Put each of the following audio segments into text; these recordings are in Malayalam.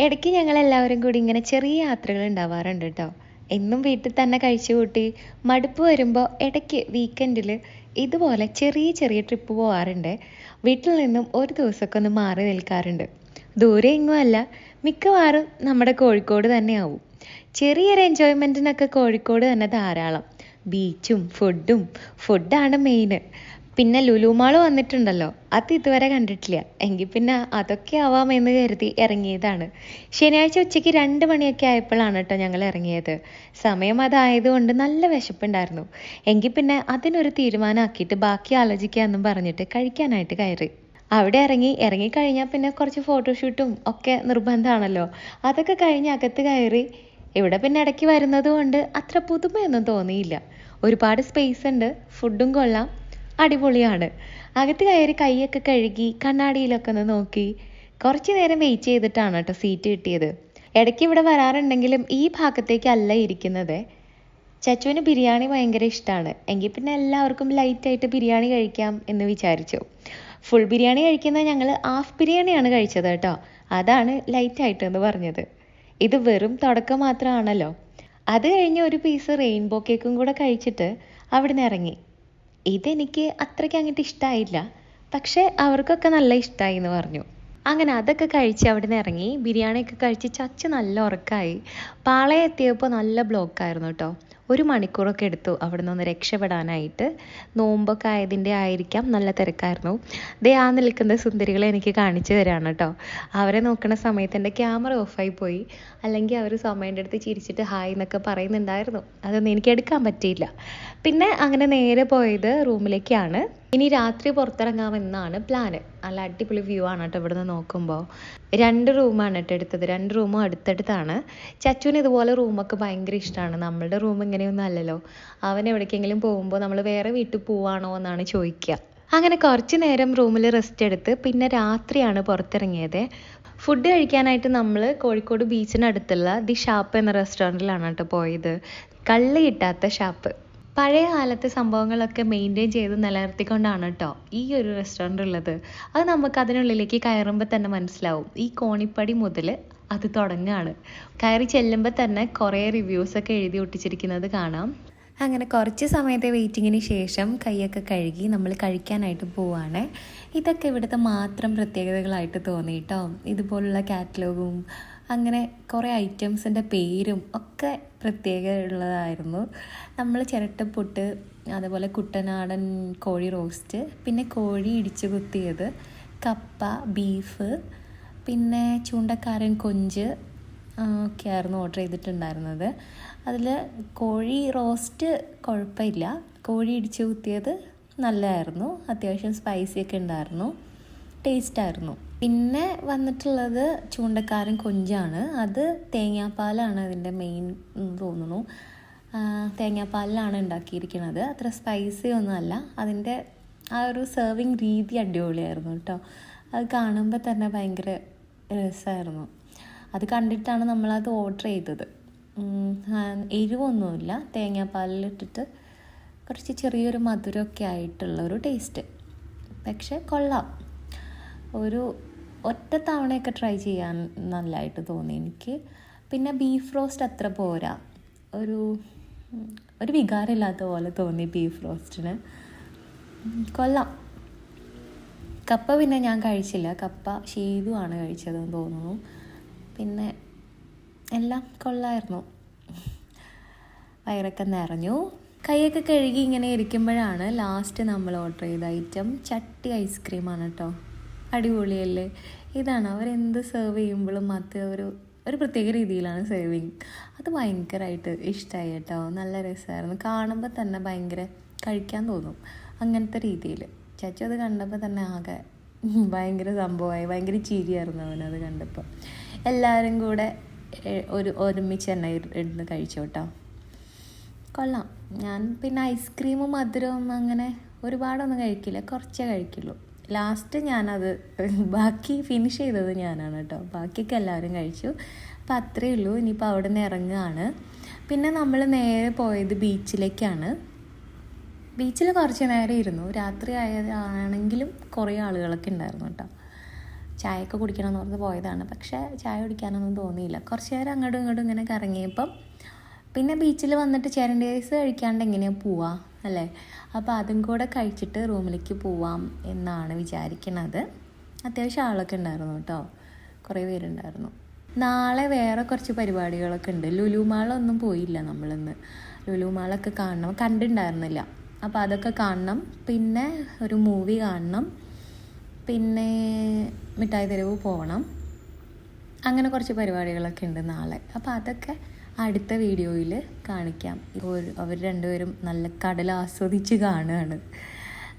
ഇടയ്ക്ക് ഞങ്ങൾ എല്ലാവരും കൂടി ഇങ്ങനെ ചെറിയ യാത്രകൾ ഉണ്ടാവാറുണ്ട് കേട്ടോ എന്നും വീട്ടിൽ തന്നെ കഴിച്ചു കൂട്ടി മടുപ്പ് വരുമ്പോൾ ഇടയ്ക്ക് വീക്കെൻഡിൽ ഇതുപോലെ ചെറിയ ചെറിയ ട്രിപ്പ് പോകാറുണ്ട് വീട്ടിൽ നിന്നും ഒരു ദിവസമൊക്കെ ഒന്ന് മാറി നിൽക്കാറുണ്ട്. ദൂരെ എങ്ങും അല്ല മിക്കവാറും നമ്മുടെ കോഴിക്കോട് തന്നെയാവും. ചെറിയൊരു എൻജോയ്മെന്റിനൊക്കെ കോഴിക്കോട് തന്നെ ധാരാളം. ബീച്ചും ഫുഡും ഫുഡാണ് മെയിൻ പിന്നെ ലുലു മാൾ വന്നിട്ടുണ്ടല്ലോ. അത് ഇതുവരെ കണ്ടിട്ടില്ല. എങ്കിൽ പിന്നെ അതൊക്കെ ആവാമെന്ന് കരുതി ഇറങ്ങിയതാണ്. ശനിയാഴ്ച ഉച്ചയ്ക്ക് രണ്ട് മണിയൊക്കെ ആയപ്പോഴാണ് കേട്ടോ ഞങ്ങൾ ഇറങ്ങിയത്. സമയം അതായതുകൊണ്ട് നല്ല വിശപ്പുണ്ടായിരുന്നു. എങ്കിൽ പിന്നെ അതിനൊരു തീരുമാനമാക്കിയിട്ട് ബാക്കി ആലോചിക്കാമെന്നും പറഞ്ഞിട്ട് കഴിക്കാനായിട്ട് കയറി. അവിടെ ഇറങ്ങി ഇറങ്ങിക്കഴിഞ്ഞാൽ പിന്നെ കുറച്ച് ഫോട്ടോഷൂട്ടും ഒക്കെ നിർബന്ധമാണല്ലോ. അതൊക്കെ കഴിഞ്ഞ് അകത്ത് കയറി ഇവിടെ പിന്നെ ഇടയ്ക്ക് വരുന്നത് കൊണ്ട് അത്ര പുതുമയൊന്നും തോന്നിയില്ല. ഒരുപാട് സ്പേസ് ഉണ്ട്. ഫുഡും കൊള്ളാം. അടിപൊളിയാണ്. അകത്ത് കയറി കൈയൊക്കെ കഴുകി കണ്ണാടിയിലൊക്കെ ഒന്ന് നോക്കി കുറച്ച് നേരം വെയിറ്റ് ചെയ്തിട്ടാണ് കേട്ടോ സീറ്റ് കിട്ടിയത്. ഇടയ്ക്ക് ഇവിടെ വരാറുണ്ടെങ്കിലും ഈ ഭാഗത്തേക്കല്ല ഇരിക്കുന്നത്. ചച്ചുവിന് ബിരിയാണി ഭയങ്കര ഇഷ്ടമാണ് എങ്കിൽ പിന്നെ എല്ലാവർക്കും ലൈറ്റായിട്ട് ബിരിയാണി കഴിക്കാം എന്ന് വിചാരിച്ചു. ഫുൾ ബിരിയാണി കഴിക്കുന്ന ഞങ്ങൾ ഹാഫ് ബിരിയാണിയാണ് കഴിച്ചത് കേട്ടോ. അതാണ് ലൈറ്റ് ആയിട്ട് എന്ന് പറഞ്ഞത്. ഇത് വെറും തുടക്കം മാത്രമാണല്ലോ അത് കഴിഞ്ഞ് ഒരു പീസ് റെയിൻബോ കേക്കും കൂടെ കഴിച്ചിട്ട് അവിടുന്ന് ഇറങ്ങി. ഇതെനിക്ക് അത്രയ്ക്ക് അങ്ങോട്ട് ഇഷ്ടമായില്ല പക്ഷേ അവർക്കൊക്കെ നല്ല ഇഷ്ടമായി എന്ന് പറഞ്ഞു. അങ്ങനെ അതൊക്കെ കഴിച്ച് അവിടെ നിന്ന് ഇറങ്ങി. ബിരിയാണിയൊക്കെ കഴിച്ച് ചച്ച് നല്ല ഉറക്കമായി പാളയം എത്തിയപ്പോൾ നല്ല ബ്ലോക്കായിരുന്നു കേട്ടോ. ഒരു മണിക്കൂറൊക്കെ എടുത്തു അവിടെ നിന്ന് രക്ഷപ്പെടാനായിട്ട്. നോമ്പൊക്കെ ആയതിന്റെ ആയിരിക്കാം നല്ല തിരക്കായിരുന്നു. ദേ ആ നിൽക്കുന്ന സുന്ദരികളെ എനിക്ക് കാണിച്ചു തരാണ് കേട്ടോ. അവരെ നോക്കുന്ന സമയത്ത് എന്റെ ക്യാമറ ഓഫായി പോയി. അല്ലെങ്കിൽ അവർ സമയന്റെ അടുത്ത് ചിരിച്ചിട്ട് ഹായ് എന്നൊക്കെ പറയുന്നുണ്ടായിരുന്നു. അതൊന്നും എനിക്ക് എടുക്കാൻ പറ്റിയില്ല. പിന്നെ അങ്ങനെ നേരെ പോയത് റൂമിലേക്കാണ്. ഇനി രാത്രി പുറത്തിറങ്ങാമെന്നാണ് പ്ലാന് നല്ല അടിപൊളി വ്യൂ ആണ് കേട്ടോ ഇവിടുന്ന് നോക്കുമ്പോൾ രണ്ട് റൂമാണ് കേട്ടോ എടുത്തത്. രണ്ട് റൂമും അടുത്തടുത്താണ്. ചച്ചുവിന് ഇതുപോലെ റൂമൊക്കെ ഭയങ്കര ഇഷ്ടമാണ് നമ്മളുടെ റൂം ഇങ്ങനെയൊന്നും അല്ലല്ലോ. അവൻ എവിടേക്കെങ്കിലും പോകുമ്പോൾ നമ്മൾ വേറെ വീട്ടിൽ പോവാണോ എന്നാണ് ചോദിക്കുക അങ്ങനെ കുറച്ച് നേരം റൂമിൽ റെസ്റ്റ് എടുത്ത് പിന്നെ രാത്രിയാണ് പുറത്തിറങ്ങിയത്. ഫുഡ് കഴിക്കാനായിട്ട് നമ്മൾ കോഴിക്കോട് ബീച്ചിനടുത്തുള്ള ദി ഷാപ്പ് എന്ന റെസ്റ്റോറന്റിലാണ് കേട്ടോ പോയത്. കള്ളി കിട്ടാത്ത ഷാപ്പ്. പഴയ കാലത്തെ സംഭവങ്ങളൊക്കെ മെയിന്റെയിൻ ചെയ്ത് നിലനിർത്തിക്കൊണ്ടാണ് കേട്ടോ ഈ ഒരു റെസ്റ്റോറന്റ് ഉള്ളത്. അത് നമുക്ക് അതിനുള്ളിലേക്ക് കയറുമ്പോൾ തന്നെ മനസ്സിലാവും. ഈ കോണിപ്പടി മുതൽ അത് തുടങ്ങുകയാണ് കയറി ചെല്ലുമ്പോൾ തന്നെ കുറേ റിവ്യൂസൊക്കെ എഴുതി ഒട്ടിച്ചിരിക്കുന്നത് കാണാം. അങ്ങനെ കുറച്ച് സമയത്തെ വെയിറ്റിങ്ങിന് ശേഷം കൈയൊക്കെ കഴുകി നമ്മൾ കഴിക്കാനായിട്ട് പോവാണ്. ഇതൊക്കെ ഇവിടുത്തെ മാത്രം പ്രത്യേകതകളായിട്ട് തോന്നി കേട്ടോ ഇതുപോലുള്ള കാറ്റലോഗും അങ്ങനെ കുറേ ഐറ്റംസിന്റെ പേരും ഒക്കെ പ്രത്യേക ഉള്ളതായിരുന്നു. നമ്മൾ ചിരട്ടപ്പൊട്ട് അതുപോലെ കുട്ടനാടൻ കോഴി റോസ്റ്റ് പിന്നെ കോഴി ഇടിച്ചു കുത്തിയത് കപ്പ ബീഫ് പിന്നെ ചൂണ്ടക്കാരൻ കൊഞ്ച് ഒക്കെ ആയിരുന്നു ഓർഡർ ചെയ്തിട്ടുണ്ടായിരുന്നത്. അതിൽ കോഴി റോസ്റ്റ് കുഴപ്പമില്ല. കോഴി ഇടിച്ച് കുത്തിയത് നല്ലതായിരുന്നു. അത്യാവശ്യം സ്പൈസി ഒക്കെ ഉണ്ടായിരുന്നു. ടേസ്റ്റായിരുന്നു പിന്നെ വന്നിട്ടുള്ളത് ചൂണ്ടക്കാരൻ കൊഞ്ചാണ്. അത് തേങ്ങാപ്പാലാണ് അതിന്റെ മെയിൻ തോന്നുന്നു. തേങ്ങാപ്പാലിലാണ് ഉണ്ടാക്കിയിരിക്കുന്നത് അത്ര സ്പൈസി ഒന്നുമല്ല അതിന്റെ ആ ഒരു സെർവിങ് രീതി അടിപൊളിയായിരുന്നു കേട്ടോ. അത് കാണുമ്പോൾ തന്നെ ഭയങ്കര രസമായിരുന്നു അത് കണ്ടിട്ടാണ് നമ്മളത് ഓർഡർ ചെയ്തത്. എരിവൊന്നുമില്ല. തേങ്ങാപ്പാലിലിട്ടിട്ട് കുറച്ച് ചെറിയൊരു മധുരമൊക്കെ ആയിട്ടുള്ള ഒരു ടേസ്റ്റ് പക്ഷേ കൊള്ളാം. ഒരു ഒറ്റ തവണയൊക്കെ ട്രൈ ചെയ്യാൻ നല്ലതായിട്ട് തോന്നി എനിക്ക്. പിന്നെ ബീഫ് റോസ്റ്റ് അത്ര പോരാ. ഒരു ഒരു വികാരമില്ലാത്ത പോലെ തോന്നി ബീഫ് റോസ്റ്റിന് കൊള്ളാം. കപ്പ പിന്നെ ഞാൻ കഴിച്ചില്ല. കപ്പ ഷീതുവാണ് കഴിച്ചതെന്ന് തോന്നുന്നു. പിന്നെ എല്ലാം കൊള്ളായിരുന്നു. വയറൊക്കെ നിറഞ്ഞു. കൈയൊക്കെ കഴുകി ഇങ്ങനെ ഇരിക്കുമ്പോഴാണ് ലാസ്റ്റ് നമ്മൾ ഓർഡർ ചെയ്ത ഐറ്റം ചട്ടി ഐസ്ക്രീമാണ് കേട്ടോ അടിപൊളിയല്ലേ? ഇതാണ്. അവരെന്ത് സെർവ് ചെയ്യുമ്പോഴും അത് ഒരു ഒരു പ്രത്യേക രീതിയിലാണ് സെർവിങ് അത് ഭയങ്കരമായിട്ട് ഇഷ്ടമായി കേട്ടോ. നല്ല രസമായിരുന്നു. കാണുമ്പോൾ തന്നെ ഭയങ്കര കഴിക്കാൻ തോന്നും അങ്ങനത്തെ രീതിയിൽ. ചച്ചു അത് കണ്ടപ്പോൾ തന്നെ ആകെ ഭയങ്കര സംഭവമായി. ഭയങ്കര ചിരിയായിരുന്നു അവനത് കണ്ടപ്പോൾ എല്ലാവരും കൂടെ ഒരു ഒരുമിച്ച് തന്നെ ഇരുന്ന് കഴിച്ചു കേട്ടോ കൊള്ളാം. ഞാൻ പിന്നെ ഐസ്ക്രീമും മധുരവും അങ്ങനെ ഒരുപാടൊന്നും കഴിക്കില്ല. കുറച്ചേ കഴിക്കുള്ളൂ. ലാസ്റ്റ് ഞാനത് ബാക്കി ഫിനിഷ് ചെയ്തത് ഞാനാണ് കേട്ടോ ബാക്കിയൊക്കെ എല്ലാവരും കഴിച്ചു. അപ്പം അത്രയേ ഉള്ളൂ. ഇനിയിപ്പോൾ അവിടെ നിന്ന് ഇറങ്ങുകയാണ്. പിന്നെ നമ്മൾ നേരെ പോയത് ബീച്ചിലേക്കാണ്. ബീച്ചിൽ കുറച്ച് നേരം ഇരുന്നു. രാത്രി ആയതാണെങ്കിലും കുറേ ആളുകളൊക്കെ ഉണ്ടായിരുന്നു കേട്ടോ ചായയൊക്കെ കുടിക്കണമെന്ന് പറഞ്ഞ് പോയതാണ്. പക്ഷേ ചായ കുടിക്കാനൊന്നും തോന്നിയില്ല. കുറച്ച് നേരം അങ്ങോട്ടും ഇങ്ങോട്ടും ഇങ്ങനെ കറങ്ങിയപ്പം പിന്നെ ബീച്ചിൽ വന്നിട്ട് ചേരണ്ടി ഐസ് കഴിക്കാണ്ട് എങ്ങനെയാണ് പോവാ അല്ലേ? അപ്പോൾ അതും കൂടെ കഴിച്ചിട്ട് റൂമിലേക്ക് പോവാം എന്നാണ് വിചാരിക്കുന്നത് അത്യാവശ്യം ആളൊക്കെ ഉണ്ടായിരുന്നു കേട്ടോ. കുറേ പേരുണ്ടായിരുന്നു. നാളെ വേറെ കുറച്ച് പരിപാടികളൊക്കെ ഉണ്ട്. ലുലു മാളൊന്നും പോയില്ല നമ്മളിന്ന്. ലുലു മാളൊക്കെ കാണണം. കണ്ടിട്ടുണ്ടായിരുന്നില്ല. അപ്പോൾ അതൊക്കെ കാണണം. പിന്നെ ഒരു മൂവി കാണണം. പിന്നെ മിഠായി തെരുവ് പോകണം അങ്ങനെ കുറച്ച് പരിപാടികളൊക്കെ ഉണ്ട് നാളെ. അപ്പോൾ അതൊക്കെ അടുത്ത വീഡിയോയിൽ കാണിക്കാം. ഇപ്പോൾ അവർ രണ്ടുപേരും നല്ല കടൽ ആസ്വദിച്ച് കാണുകയാണ്.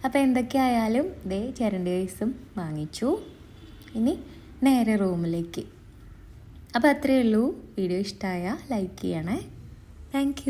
അപ്പോൾ എന്തൊക്കെയായാലും ദേ ചിരണ്ടി ഐസും വാങ്ങിച്ചു. ഇനി നേരെ റൂമിലേക്ക്. അപ്പോൾ അത്രയേ ഉള്ളൂ. വീഡിയോ ഇഷ്ടമായ ലൈക്ക് ചെയ്യണേ. താങ്ക്